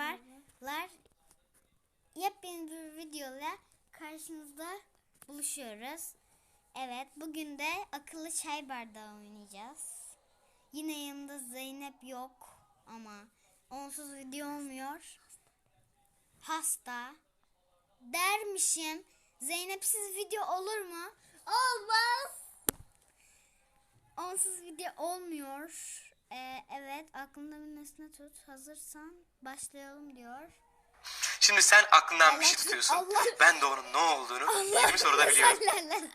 Merhabalar. Yepyeni bir videoyla karşınızda buluşuyoruz. Evet, bugün de akıllı çay bardağı oynayacağız. Yine yanında Zeynep yok ama onsuz video olmuyor. Hasta. Dermişim. Zeynepsiz video olur mu? Olmaz. Onsuz video olmuyor. Ee, evet aklında bir nesne tut. Hazırsan başlayalım diyor. Şimdi sen aklından bir şey Allah- tutuyorsun. Allah- Ben de onun ne olduğunu 20 soruda biliyorum.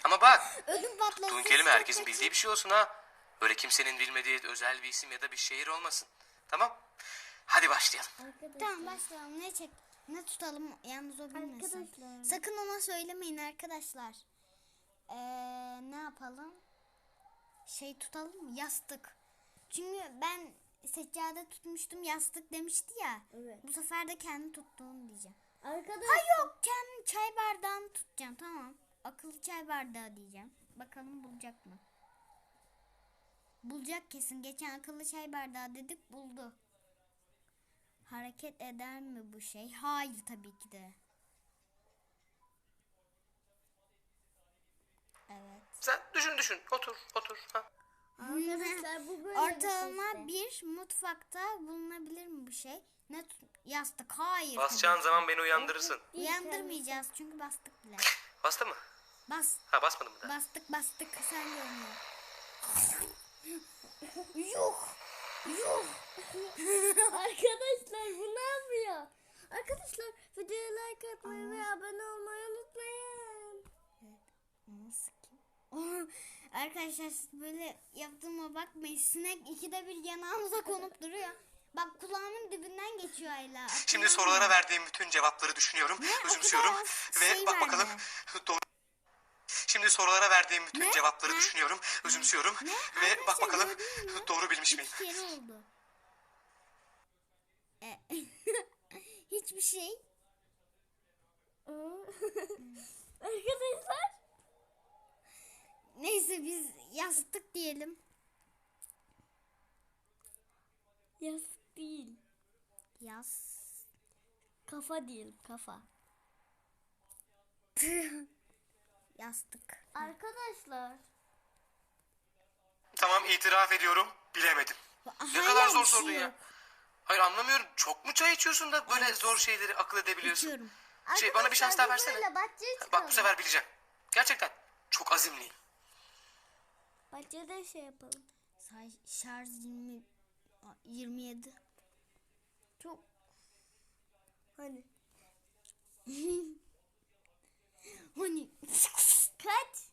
Ama bak Ödüm kelime herkesin bildiği bir şey olsun ha. Böyle kimsenin bilmediği özel bir isim ya da bir şehir olmasın. Tamam? Hadi başlayalım. Tamam başlayalım. Ne çek? Ne tutalım yalnız o bilmesin. Arkadaşlar. Sakın ona söylemeyin arkadaşlar. Ee, ne yapalım? Şey tutalım mı? Yastık. Çünkü ben seccade tutmuştum yastık demişti ya. Evet. Bu sefer de kendi tuttuğunu diyeceğim. Arkadaş Ha yok kendi çay bardağını tutacağım tamam. Akıllı çay bardağı diyeceğim. Bakalım bulacak mı? Bulacak kesin. Geçen akıllı çay bardağı dedik buldu. Hareket eder mi bu şey? Hayır tabii ki de. Evet. Sen düşün düşün. Otur otur. Ha. Arkadaşlar bu böyle Ortalama bir bir mutfakta bulunabilir mi bu şey? Ne yastık? Hayır. Basacağın tabii zaman beni uyandırırsın. Uyandırmayacağız çünkü bastık bile. Bastı mı? Bas. Ha basmadım mı da? Bastık bastık sen görmüyor. Yuh. Yuh. Arkadaşlar bu ne yapıyor? Arkadaşlar videoya like atmayı ve abone olmayı unutmayın. Arkadaşlar siz böyle yaptığıma bakmayın. Sinek ikide bir yanağımıza konup duruyor. Bak kulağımın dibinden geçiyor hala. Şimdi sorulara verdiğim bütün cevapları düşünüyorum, Ne? özümsüyorum ve şey bak bakalım doğru. Şimdi sorulara verdiğim bütün Ne? cevapları Ne? düşünüyorum, özümsüyorum Ne? ve bak bakalım doğru bilmiş miyim? İki kere oldu. E, Hiçbir şey. Arkadaşlar Neyse biz yastık diyelim. yastık değil. Yas. Kafa diyelim kafa. Yastık. Arkadaşlar Tamam itiraf ediyorum, bilemedim. Ne Hala kadar bir zor şey sordun ya. yok. Hayır anlamıyorum. Çok mu çay içiyorsun da böyle zor şeyleri akıl edebiliyorsun? İçiyorum. Şey bana bir şans daha versene. Bahçeye Bak çıkalım. bu sefer bileceğim. Gerçekten çok azimliyim. Bahçede şey yapalım. Say- Şarj 20 27. Çok hani Hani kaç?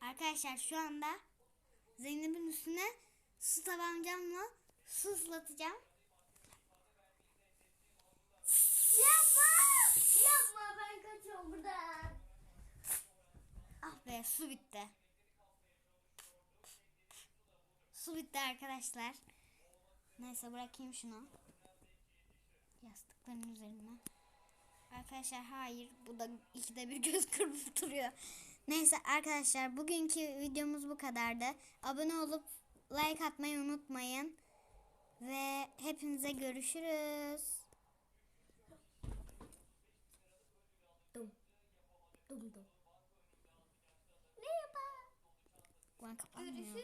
arkadaşlar şu anda Zeynep'in üstüne su tabancamla su ıslatacağım. Yapma! Yapma ben kaçıyorum buradan. Ah be su bitti. Su bitti arkadaşlar. Neyse bırakayım şunu. Yastıkların üzerine. Arkadaşlar hayır bu da ikide bir göz kırpıp duruyor. Neyse arkadaşlar bugünkü videomuz bu kadardı. Abone olup like atmayı unutmayın. Ve hepinize görüşürüz. Dum. Dum dum. Ulan kapanmıyor. Görüşürüz.